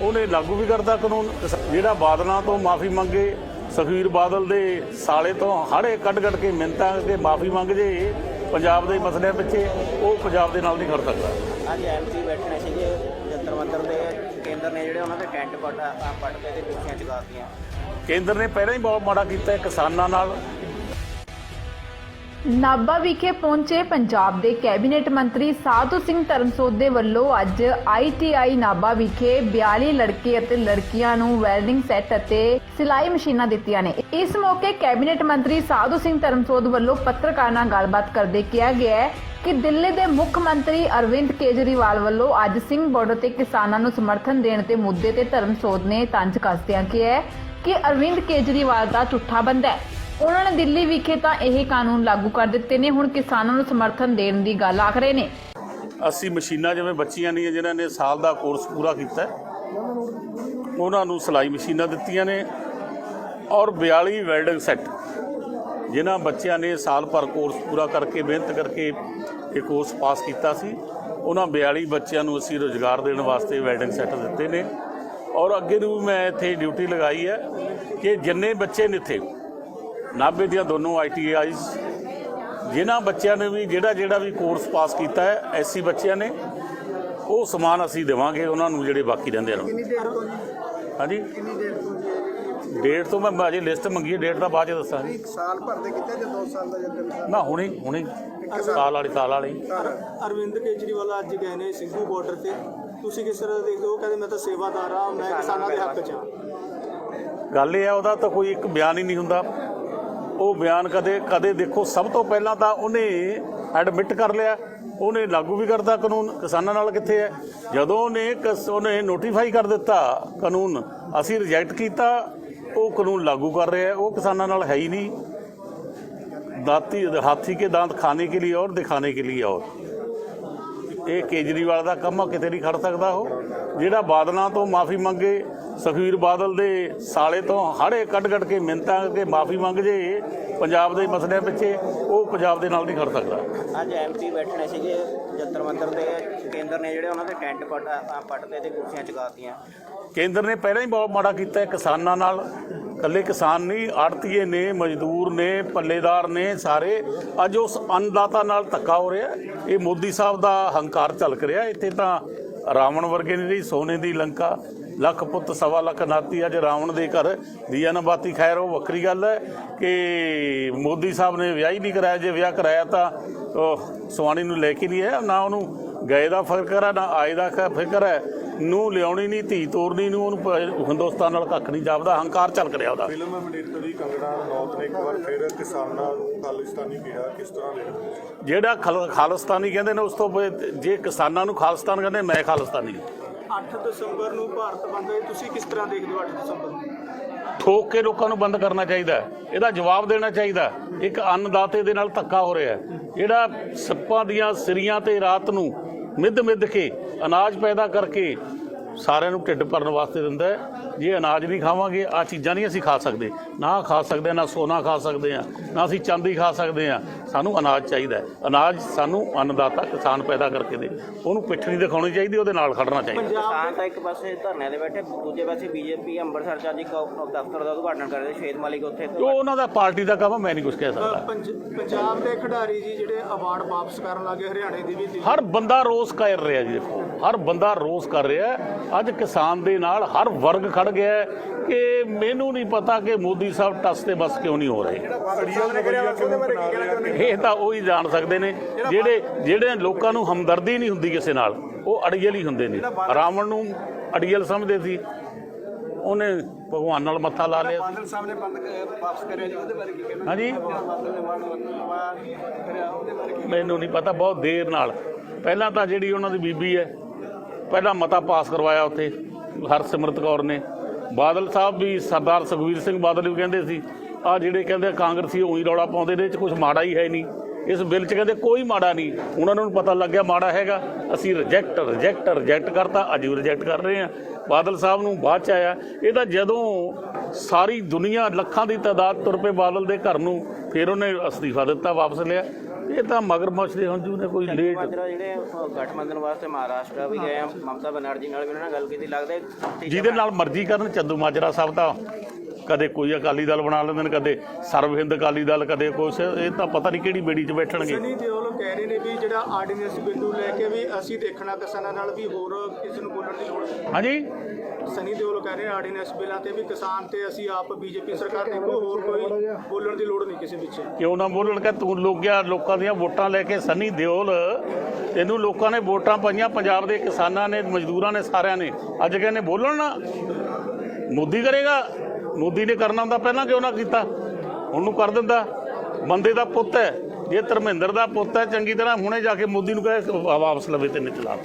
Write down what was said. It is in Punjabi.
ਉਹਨੇ ਲਾਗੂ ਵੀ ਕਰਤਾ ਕਾਨੂੰਨ। ਜਿਹੜਾ ਬਾਦਲਾਂ ਤੋਂ ਮਾਫੀ ਮੰਗੇ ਸੁਖਬੀਰ ਬਾਦਲ ਦੇ ਸਾਲੇ ਤੋਂ ਹਾੜੇ ਕੱਢ ਕੱਢ ਕੇ ਮਿੰਤਾਂ ਕੇ ਮਾਫੀ ਮੰਗ ਜੇ ਪੰਜਾਬ ਦੇ ਮਸਲਿਆਂ ਪਿੱਛੇ ਉਹ ਪੰਜਾਬ ਦੇ ਨਾਲ ਨਹੀਂ ਖੜ ਸਕਦਾ। ਅੱਜ ਐਮਪੀ ਬੈਠਣੇ ਸੀਗੇ ਜੰਤਰ ਮੰਤਰ ਦੇ ਕੇਂਦਰ ਨੇ ਜਿਹੜੇ ਉਹਨਾਂ ਦੇ ਟੈਂਟ ਪਟ ਪਟ ਕੇ ਤੇ ਕੁਰਸੀਆਂ ਚੁਕਾਤੀਆਂ ਕੇਂਦਰ ਨੇ ਪਹਿਲਾਂ ਹੀ ਬਹੁਤ ਮਾੜਾ ਕੀਤਾ ਕਿਸਾਨਾਂ ਨਾਲ। ਨਾਭਾ ਵਿਖੇ ਪਹੁੰਚੇ ਪੰਜਾਬ ਦੇ ਕੈਬਨਿਟ ਮੰਤਰੀ ਸਾਧੂ ਸਿੰਘ ਧਰਮਸੋਤ ਦੇ ਵੱਲੋਂ ਅੱਜ ਆਈਟੀਆਈ ਨਾਭਾ ਵਿਖੇ 42 ਲੜਕੇ ਅਤੇ ਲੜਕੀਆਂ ਨੂੰ ਵੈਲਡਿੰਗ ਸੈੱਟ ਅਤੇ ਸਿਲਾਈ ਮਸ਼ੀਨਾਂ ਦਿੱਤੀਆਂ ਨੇ। ਇਸ ਮੌਕੇ ਕੈਬਨਿਟ ਮੰਤਰੀ ਸਾਧੂ ਸਿੰਘ ਧਰਮਸੋਤ ਵੱਲੋਂ ਪੱਤਰਕਾਰਾਂ ਨਾਲ ਗੱਲਬਾਤ ਕਰਦੇ ਕਿਹਾ ਗਿਆ ਕਿ ਦਿੱਲੀ ਦੇ ਮੁੱਖ ਮੰਤਰੀ ਅਰਵਿੰਦ ਕੇਜਰੀਵਾਲ ਵੱਲੋਂ ਅੱਜ ਸਿੰਘ ਬਾਰਡਰ ਤੇ ਕਿਸਾਨਾਂ ਨੂੰ ਸਮਰਥਨ ਦੇਣ ਦੇ ਮੁੱਦੇ ਤੇ ਧਰਮਸੋਤ ਨੇ ਤੰਜ ਕੱਸਦਿਆਂ ਕਿਹਾ ਕਿ ਅਰਵਿੰਦ ਕੇਜਰੀਵਾਲ ਦਾ ਝੂਠਾ ਬੰਦਾ ਹੈ। ਉਹਨਾਂ ਨੇ ਦਿੱਲੀ ਵਿਖੇ ਤਾਂ ਇਹ ਕਾਨੂੰਨ ਲਾਗੂ ਕਰ ਦਿੱਤੇ ਨੇ। ਹੁਣ ਕਿਸਾਨਾਂ ਨੂੰ ਸਮਰਥਨ ਦੇਣ ਦੀ ਗੱਲ ਆਖ ਰਹੇ ਨੇ। 80 ਮਸ਼ੀਨਾਂ ਜਿਵੇਂ ਬੱਚੀਆਂ ਨਹੀਂ ਜਿਨ੍ਹਾਂ ਨੇ ਸਾਲ ਦਾ ਕੋਰਸ ਪੂਰਾ ਕੀਤਾ ਉਹਨਾਂ ਨੂੰ ਸਿਲਾਈ ਮਸ਼ੀਨਾਂ ਦਿੱਤੀਆਂ ਨੇ ਔਰ 42 ਵੈਲਡਿੰਗ ਸੈੱਟ, ਜਿਨ੍ਹਾਂ ਬੱਚਿਆਂ ਨੇ ਸਾਲ ਭਰ ਕੋਰਸ ਪੂਰਾ ਕਰਕੇ, ਮਿਹਨਤ ਕਰਕੇ ਇਹ ਕੋਰਸ ਪਾਸ ਕੀਤਾ ਸੀ। ਉਹਨਾਂ 42 ਬੱਚਿਆਂ ਨੂੰ ਅਸੀਂ ਰੋਜ਼ਗਾਰ ਦੇਣ ਵਾਸਤੇ ਵੈਲਡਿੰਗ ਸੈੱਟ ਦਿੱਤੇ ਨੇ। ਔਰ ਅੱਗੇ ਨੂੰ ਵੀ ਮੈਂ ਇੱਥੇ ਡਿਊਟੀ ਲਗਾਈ ਹੈ ਕਿ ਜਿੰਨੇ ਬੱਚੇ ਨੇ ਇੱਥੇ ਨਾਭੇ ਦੀਆਂ ਦੋਨੋਂ ਆਈਟੀਆਈਜ਼ ਜਿਨ੍ਹਾਂ ਬੱਚਿਆਂ ਨੇ ਵੀ ਜਿਹੜਾ ਜਿਹੜਾ ਵੀ ਕੋਰਸ ਪਾਸ ਕੀਤਾ ਹੈ ਐਸੀ ਬੱਚਿਆਂ ਨੇ ਉਹ ਸਮਾਨ ਅਸੀਂ ਦੇਵਾਂਗੇ ਉਹਨਾਂ ਨੂੰ ਜਿਹੜੇ ਬਾਕੀ ਰਹਿੰਦੇ ਨੇ। ਕਿੰਨੀ ਦੇਰ ਤੋਂ ਜੀ? ਹਾਂਜੀ? ਜੀ? ਡੇਟ ਤੋਂ ਮੈਂ ਅਜੇ ਲਿਸਟ ਮੰਗੀ ਹੈ ਡੇਟ ਦਾ ਬਾਅਦ ਚ ਦੱਸਾਂਗੇ। ਇੱਕ ਸਾਲ ਭਰ ਦੇ ਕੀਤਾ ਜਾਂ 2 ਸਾਲ ਦਾ ਜਾਂ 3 ਸਾਲ? ਨਾ ਹੁਣੇ ਹੁਣੇ। ਸਾਲ। ਵਾਲੀ ਸਾਲ ਵਾਲੀ। ਅਰਵਿੰਦ ਕੇਜਰੀਵਾਲ ਅੱਜ ਗਏ ਨੇ ਸਿੰਘੂ ਬਾਰਡਰ ਤੇ। ਤੁਸੀਂ ਕਿਸ ਤਰ੍ਹਾਂ ਦੇਖਦੇ ਹੋ? ਕਹਿੰਦੇ ਮੈਂ ਤਾਂ ਸੇਵਾਦਾਰ ਆ ਮੈਂ ਕਿਸਾਨਾਂ ਦੇ ਹੱਕ 'ਚ ਆ ਗੱਲ ਇਹ ਹੈ ਉਹਦਾ ਤਾਂ ਕੋਈ ਇੱਕ ਬਿਆਨ ਹੀ ਨਹੀਂ ਹੁੰਦਾ। ਉਹ ਬਿਆਨ ਕਦੇ ਕਦੇ ਦੇਖੋ, ਸਭ ਤੋਂ ਪਹਿਲਾਂ ਤਾਂ ਉਹਨੇ ਐਡਮਿਟ ਕਰ ਲਿਆ। ਉਹਨੇ ਲਾਗੂ ਵੀ ਕਰਤਾ ਕਾਨੂੰਨ, ਕਿਸਾਨਾਂ ਨਾਲ ਕਿੱਥੇ ਹੈ? ਜਦੋਂ ਉਹਨੇ ਕਸ- ਉਹਨੇ ਨੋਟੀਫਾਈ ਕਰ ਦਿੱਤਾ ਕਾਨੂੰਨ, ਅਸੀਂ ਰਿਜੈਕਟ ਕੀਤਾ, ਉਹ ਕਾਨੂੰਨ ਲਾਗੂ ਕਰ ਰਿਹਾ ਉਹ ਕਿਸਾਨਾਂ ਨਾਲ ਹੈ ਹੀ ਨਹੀਂ। ਦਾਤੀ ਹਾਥੀ ਕੇ ਦਾੰਤ ਖਾਣੇ ਕੇ ਲਈ ਔਰ ਦਿਖਾਣੇ ਕੇ ਲਈ ਔਰ। ਇਹ ਕੇਜਰੀਵਾਲ ਦਾ ਕੰਮ ਆ ਕਿਤੇ ਨਹੀਂ ਖੜ ਸਕਦਾ ਉਹ। ਜਿਹੜਾ ਬਾਦਲਾਂ ਤੋਂ ਮਾਫੀ ਮੰਗੇ ਸੁਖਬੀਰ ਬਾਦਲ ਦੇ ਸਾਲੇ ਤੋਂ ਹਾੜੇ ਕੱਢ ਕੱਢ ਕੇ ਮਿੰਤਾਂ ਕੇ ਮਾਫੀ ਮੰਗ ਜੇ ਪੰਜਾਬ ਦੇ ਮਸਲਿਆਂ ਪਿੱਛੇ ਉਹ ਪੰਜਾਬ ਦੇ ਨਾਲ ਨਹੀਂ ਖੜ ਸਕਦਾ। ਅੱਜ ਐਮਪੀ ਬੈਠਣੇ ਸੀਗੇ ਜੰਤਰ ਮੰਤਰ ਦੇ। ਕੇਂਦਰ ਨੇ ਜਿਹੜੇ ਉਹਨਾਂ ਦੇ ਟੈਂਟ ਪਟ ਪਟ ਕੇ ਤੇ ਕੁਰਸੀਆਂ ਚੁਕਾਤੀਆਂ ਕੇਂਦਰ ਨੇ ਪਹਿਲਾਂ ਹੀ ਬਹੁਤ ਮਾੜਾ ਕੀਤਾ ਕਿਸਾਨਾਂ ਨਾਲ। ਇਕੱਲੇ ਕਿਸਾਨ ਨਹੀਂ, ਆੜਤੀਏ ਨੇ, ਮਜ਼ਦੂਰ ਨੇ, ਪੱਲੇਦਾਰ ਨੇ ਸਾਰੇ। ਅੱਜ ਉਸ ਅੰਨਦਾਤਾ ਨਾਲ ਧੱਕਾ ਹੋ ਰਿਹਾ ਇਹ ਮੋਦੀ ਸਾਹਿਬ ਦਾ ਹੰਕਾਰ ਝਲਕ ਰਿਹਾ ਇੱਥੇ ਤਾਂ ਰਾਵਣ ਵਰਗੇ ਨਹੀਂ ਰਹੀ ਸੋਨੇ ਦੀ ਲੰਕਾ। ਲੱਖ ਪੁੱਤ, ਸਵਾ ਲੱਖ ਨਾਤੀ ਅੱਜ ਰਾਵਣ ਦੇ ਘਰ। ਦੀਆ ਨਾ ਬਾਤੀ ਖੈਰ, ਉਹ ਵੱਖਰੀ ਗੱਲ ਹੈ ਕਿ ਮੋਦੀ ਸਾਹਿਬ ਨੇ ਵਿਆਹ ਹੀ ਨਹੀਂ ਕਰਾਇਆ। ਜੇ ਵਿਆਹ ਕਰਾਇਆ ਤਾਂ ਉਹ ਸਵਾਣੀ ਨੂੰ ਲੈ ਕੇ ਨਹੀਂ ਆਇਆ। ਨਾ ਉਹਨੂੰ ਗਏ ਦਾ ਫਿਕਰ ਹੈ ਨਾ ਆਏ ਦਾ ਫਿਕਰ ਹੈ। ਨੂੰ ਲਿਆਉਣੀ ਨਹੀਂ ਧੀ ਤੋਰਨੀ ਨੂੰ ਉਹਨੂੰ ਹਿੰਦੁਸਤਾਨ ਨਾਲ ਕੱਖ ਨਹੀਂ ਜਾਪਦਾ ਹੰਕਾਰ ਝਲਕ ਰਿਹਾ ਉਹਦਾ ਫਿਲਮ ਅਮਰੀਕਾ ਦੀ ਕੰਗਣਾ ਰਣੌਤ ਨੇ ਇੱਕ ਵਾਰ ਫਿਰ ਕਿਸਾਨਾਂ ਨੂੰ ਖਾਲਿਸਤਾਨੀ ਕਿਹਾ ਕਿਸ ਤਰ੍ਹਾਂ ਦੇਖਦੇ ਜਿਹੜਾ ਖਲ- ਖਾਲਿਸਤਾਨੀ ਕਹਿੰਦੇ ਨੇ ਉਸ ਤੋਂ ਜੇ ਕਿਸਾਨਾਂ ਨੂੰ ਖਾਲਿਸਤਾਨ ਕਹਿੰਦੇ ਮੈਂ ਖਾਲਿਸਤਾਨੀ 8 ਦਸੰਬਰ ਨੂੰ ਭਾਰਤ ਬੰਦ ਹੈ ਤੁਸੀਂ ਕਿਸ ਤਰ੍ਹਾਂ ਦੇਖਦੇ ਹੋ 8 ਦਸੰਬਰ ਨੂੰ ਠੋਕ ਕੇ ਲੋਕਾਂ ਨੂੰ ਬੰਦ ਕਰਨਾ ਚਾਹੀਦਾ ਹੈ। ਇਹਦਾ ਜਵਾਬ ਦੇਣਾ ਚਾਹੀਦਾ। ਇੱਕ ਅੰਨਦਾਤੇ ਦੇ ਨਾਲ ਧੱਕਾ ਹੋ ਰਿਹਾ ਹੈ। ਜਿਹੜਾ ਸੱਪਾਂ ਦੀਆਂ ਸਿਰੀਆਂ ਤੇ ਰਾਤ ਨੂੰ ਮਿੱਧ ਮਿੱਧ ਕੇ ਅਨਾਜ ਪੈਦਾ ਕਰਕੇ ਸਾਰਿਆਂ ਨੂੰ ਢਿੱਡ ਭਰਨ ਵਾਸਤੇ ਦਿੰਦਾ ਹੈ। ਜੇ ਅਨਾਜ ਨਹੀਂ ਖਾਵਾਂਗੇ ਆ ਚੀਜ਼ਾਂ ਨਹੀਂ ਅਸੀਂ ਖਾ ਸਕਦੇ ਨਾ ਖਾ ਸਕਦੇ, ਨਾ ਸੋਨਾ ਖਾ ਸਕਦੇ ਆ ਨਾ ਅਸੀਂ ਚਾਂਦੀ ਖਾ ਸਕਦੇ ਆ ਸਾਨੂੰ ਅਨਾਜ ਚਾਹੀਦਾ ਹੈ। ਅਨਾਜ ਸਾਨੂੰ ਅੰਨਦਾਤਾ ਕਿਸਾਨ ਪੈਦਾ ਕਰਕੇ ਦੇ। ਉਹਨੂੰ ਪਿੱਠ ਨਹੀਂ ਦਿਖਾਉਣੀ ਚਾਹੀਦੀ ਉਹਦੇ ਨਾਲ ਖੜਨਾ ਚਾਹੀਦਾ। ਕਿਸਾਨ ਤਾਂ ਇੱਕ ਪਾਸੇ ਧਰਨੇ ਦੇ ਬੈਠੇ ਦੂਜੇ ਪਾਸੇ ਬੀਜੇਪੀ ਅੰਮ੍ਰਿਤਸਰ ਚ ਅੱਜ ਇੱਕ ਦਫ਼ਤਰ ਦਾ ਉਦਘਾਟਨ ਕਰ ਰਹੇ ਸ਼ੇਦ ਮਾਲਿਕ ਉੱਥੇ। ਉਹ ਉਹਨਾਂ ਦਾ ਪਾਰਟੀ ਦਾ ਕੰਮ ਮੈਂ ਨਹੀਂ ਕੁਝ ਕਹਿ ਸਕਦਾ। ਪੰਜ- ਪੰਜਾਬ ਦੇ ਖਿਡਾਰੀ ਜੀ ਜਿਹੜੇ ਅਵਾਰਡ ਵਾਪਸ ਕਰਨ ਲੱਗੇ ਹਰਿਆਣੇ ਦੀ ਵੀ ਹਰ ਬੰਦਾ ਰੋਸ ਕਰ ਰਿਹਾ ਜੀ ਦੇਖੋ ਹਰ ਬੰਦਾ ਰੋਸ ਕਰ ਰਿਹਾ। ਅੱਜ ਕਿਸਾਨ ਦੇ ਨਾਲ ਹਰ ਵਰਗ ਖੜ ਗਿਆ ਹੈ ਕਿ ਮੈਨੂੰ ਨਹੀਂ ਪਤਾ ਕਿ ਮੋਦੀ ਸਾਹਿਬ ਟਸ ਤੇ ਬਸ ਕਿਉਂ ਨਹੀਂ ਹੋ ਰਹੇ। ਹੈ ਇਹ ਤਾਂ ਉਹੀ ਜਾਣ ਸਕਦੇ ਨੇ। ਜਿਹੜੇ ਜਿਹੜੇ ਲੋਕਾਂ ਨੂੰ ਹਮਦਰਦੀ ਨਹੀਂ ਹੁੰਦੀ ਕਿਸੇ ਨਾਲ ਉਹ ਅੜੀਅਲ ਹੀ ਹੁੰਦੇ ਨੇ। ਰਾਵਣ ਨੂੰ ਅੜੀਅਲ ਸਮਝਦੇ ਸੀ। ਉਹਨੇ ਭਗਵਾਨ ਨਾਲ ਮੱਥਾ ਲਾ ਲਿਆ। ਬਾਦਲ ਸਾਹਿਬ ਨੇ ਬੰਦ ਵਾਪਸ ਕਰਿਆ ਜੀ ਉਹਦੇ ਬਾਰੇ ਕੀ ਕਹਿਣਾ? ਹਾਂਜੀ। ਮੈਨੂੰ ਨਹੀਂ ਪਤਾ ਬਹੁਤ ਦੇਰ ਨਾਲ। ਪਹਿਲਾਂ ਤਾਂ ਜਿਹੜੀ ਉਹਨਾਂ ਦੀ ਬੀਬੀ ਹੈ ਪਹਿਲਾਂ ਮਤਾ ਪਾਸ ਕਰਵਾਇਆ ਉੱਥੇ ਹਰਸਿਮਰਤ ਕੌਰ ਨੇ। ਬਾਦਲ ਸਾਹਿਬ ਵੀ ਸਰਦਾਰ ਸੁਖਵੀਰ ਸਿੰਘ ਬਾਦਲ ਵੀ ਕਹਿੰਦੇ ਸੀ ਆ ਜਿਹੜੇ ਕਹਿੰਦੇ ਕਾਂਗਰਸੀ ਉਹੀ ਰੌਲਾ ਪਾਉਂਦੇ ਨੇ ਇਹ ਚ ਕੁਝ ਮਾੜਾ ਹੀ ਹੈ ਨਹੀਂ। ਇਸ ਬਿੱਲ 'ਚ ਕਹਿੰਦੇ ਕੋਈ ਮਾੜਾ ਨਹੀਂ। ਉਹਨਾਂ ਨੂੰ ਪਤਾ ਲੱਗ ਗਿਆ ਮਾੜਾ ਹੈਗਾ। ਅਸੀਂ ਰਿਜੈਕਟ ਰਿਜੈਕਟ ਰਿਜੈਕਟ ਕਰਤਾ ਅੱਜ ਵੀ ਰਿਜੈਕਟ ਕਰ ਰਹੇ ਹਾਂ। ਬਾਦਲ ਸਾਹਿਬ ਨੂੰ ਬਾਅਦ ਚ ਆਇਆ। ਇਹ ਤਾਂ ਜਦੋਂ ਸਾਰੀ ਦੁਨੀਆ ਲੱਖਾਂ ਦੀ ਤਾਦਾਦ ਤੁਰ ਪਏ ਬਾਦਲ ਦੇ ਘਰ ਨੂੰ ਫਿਰ ਉਹਨੇ ਅਸਤੀਫਾ ਦਿੱਤਾ ਵਾਪਸ ਲਿਆ। ਇਹ ਤਾਂ ਮਗਰਮੱਛ ਦੇ ਹੰਝੂ ਨੇ ਕੋਈ ਲੇਟ। ਮਾਜਰਾ ਜਿਹੜੇ ਗਠਬੰਧਨ ਵਾਸਤੇ ਮਹਾਰਾਸ਼ਟਰ ਵੀ ਗਏ ਆ ਮਮਤਾ ਬਨਰਜੀ ਨਾਲ ਵੀ ਉਹਨਾਂ ਨਾਲ ਗੱਲ ਕੀਤੀ ਲੱਗਦਾ ਜਿਹਦੇ ਨਾਲ ਮਰਜ਼ੀ ਕਰਨ ਚੰਦੂ ਮਾਜਰਾ ਸਾਹਿਬ ਤਾਂ। ਕਦੇ ਕੋਈ ਅਕਾਲੀ ਦਲ ਬਣਾ ਲੈਂਦੇ ਨੇ ਕਦੇ ਸਰਬ ਹਿੰਦ ਅਕਾਲੀ ਦਲ ਕਦੇ ਕੁਛ ਇਹ ਤਾਂ ਪਤਾ ਨਹੀਂ ਕਿਹੜੀ ਬੇੜੀ 'ਚ ਬੈਠਣਗੇ। ਸਨੀ ਦਿਓਲ ਕਹਿ ਰਹੇ ਨੇ ਵੀ ਜਿਹੜਾ ਆਰਡੀਨੈਂਸ ਬਿੱਲ ਲੈ ਕੇ ਵੀ ਅਸੀਂ ਦੇਖਣਾ ਕਿਸਾਨਾਂ ਨਾਲ ਵੀ ਹੋਰ ਕਿਸੇ ਨੂੰ ਬੋਲਣ ਦੀ ਲੋੜ ਹਾਂਜੀ? ਸਨੀ ਦਿਓਲ ਕਹਿ ਰਹੇ ਆਰਡੀਨੈਂਸ ਬਿੱਲਾਂ ਤੇ ਵੀ ਕਿਸਾਨ ਤੇ ਅਸੀਂ ਆਪ ਬੀਜੇਪੀ ਸਰਕਾਰ ਦੇਖੋ ਹੋਰ ਕੋਈ ਬੋਲਣ ਦੀ ਲੋੜ ਨਹੀਂ ਕਿਸੇ ਪਿੱਛੇ ਕਿਉਂ ਨਾ ਬੋਲਣ? ਕਿ ਤੂੰ ਲੋਕਿਆ ਲੋਕਾਂ ਦੀਆਂ ਵੋਟਾਂ ਲੈ ਕੇ ਸੰਨੀ ਦਿਓਲ ਇਹਨੂੰ ਲੋਕਾਂ ਨੇ ਵੋਟਾਂ ਪਾਈਆਂ ਪੰਜਾਬ ਦੇ ਕਿਸਾਨਾਂ ਨੇ ਮਜ਼ਦੂਰਾਂ ਨੇ ਸਾਰਿਆਂ ਨੇ। ਅੱਜ ਕਹਿੰਦੇ ਬੋਲਣ ਨਾ। ਮੋਦੀ ਕਰੇਗਾ। ਮੋਦੀ ਨੇ ਕਰਨਾ ਹੁੰਦਾ ਪਹਿਲਾਂ ਕਿਉਂ ਨਾ ਕੀਤਾ? ਉਹਨੂੰ ਕਰ ਦਿੰਦਾ। ਬੰਦੇ ਦਾ ਪੁੱਤ ਹੈ। ਜੇ ਧਰਮਿੰਦਰ ਦਾ ਪੁੱਤ ਹੈ। ਚੰਗੀ ਤਰ੍ਹਾਂ ਹੁਣੇ ਜਾ ਕੇ ਮੋਦੀ ਨੂੰ ਕਹੇ ਵਾਪਸ ਲਵੇ ਤੇ ਨਿਚਲਾ